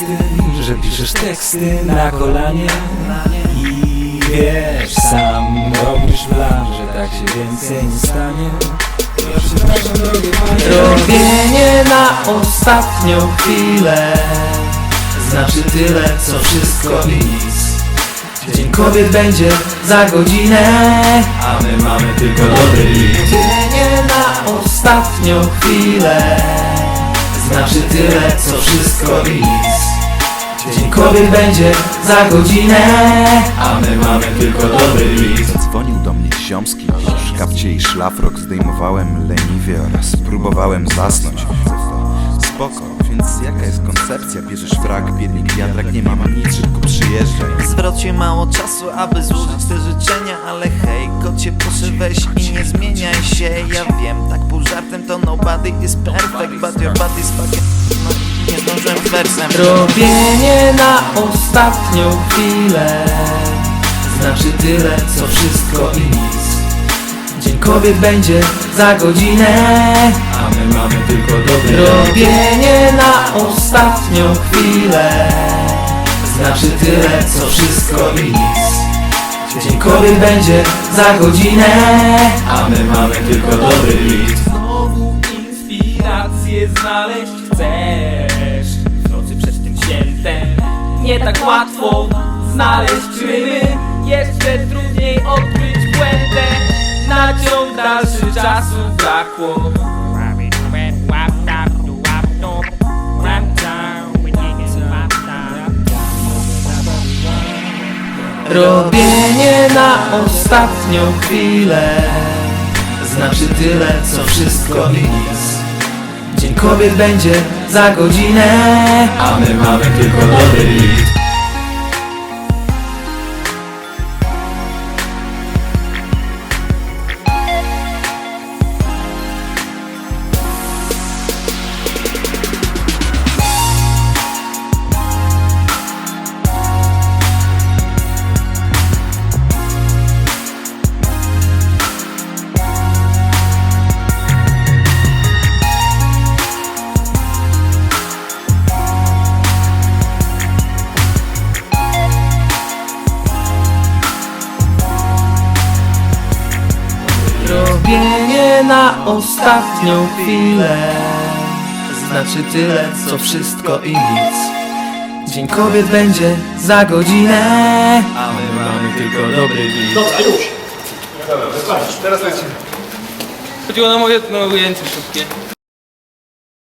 teksty, że piszesz teksty na kolanie. I wiesz, sam robisz plan, że tak się więcej nie stanie. Ja przepraszam drogie panie. Robienie na ostatnią chwilę Znaczy tyle, co wszystko i nic. Dzień kobiet będzie za godzinę A my mamy tylko dobry lit. Robienie na ostatnią chwilę Znaczy tyle, co wszystko i nic. Dzień kobiet będzie za godzinę A my mamy tylko dobry lit Dzwonił do mnie ziomski W szkapcie i szlafrok zdejmowałem leniwie oraz próbowałem zasnąć. Spoko, więc jaka jest koncepcja? Bierzesz frak, biednik wiatrak, nie mam nic, szybko przyjeżdżaj. W zwrocie mało czasu, aby złożyć te życzenia Ale hej, kocie proszę weź i nie zmieniaj się. Ja wiem, tak pół żartem to nobody is perfect But your body's fucking... No nie zdążyłem z wersem. Robienie na ostatnią chwilę Znaczy tyle, co wszystko i nic. Dzień kobiet będzie za godzinę A my mamy tylko dobry Robienie na ostatnią chwilę Znaczy tyle, co wszystko i nic Dzień kobiet będzie za godzinę A my mamy tylko dobry lit Znowu inspirację znaleźć chcesz. W nocy przed tym świętem Nie tak łatwo znaleźć rymy. Jeszcze trudniej odkryć błędę Na ciąg dalszy czasu brakło Robienie na ostatnią chwilę Znaczy tyle, co wszystko i nic. Dzień kobiet będzie za godzinę A my mamy tylko dobry lit Robienie na ostatnią chwilę Znaczy tyle, co wszystko i nic. Dzień kobiet będzie za godzinę A my mamy tylko dobry lit Chodziło nam o jedno ujęcie szybkie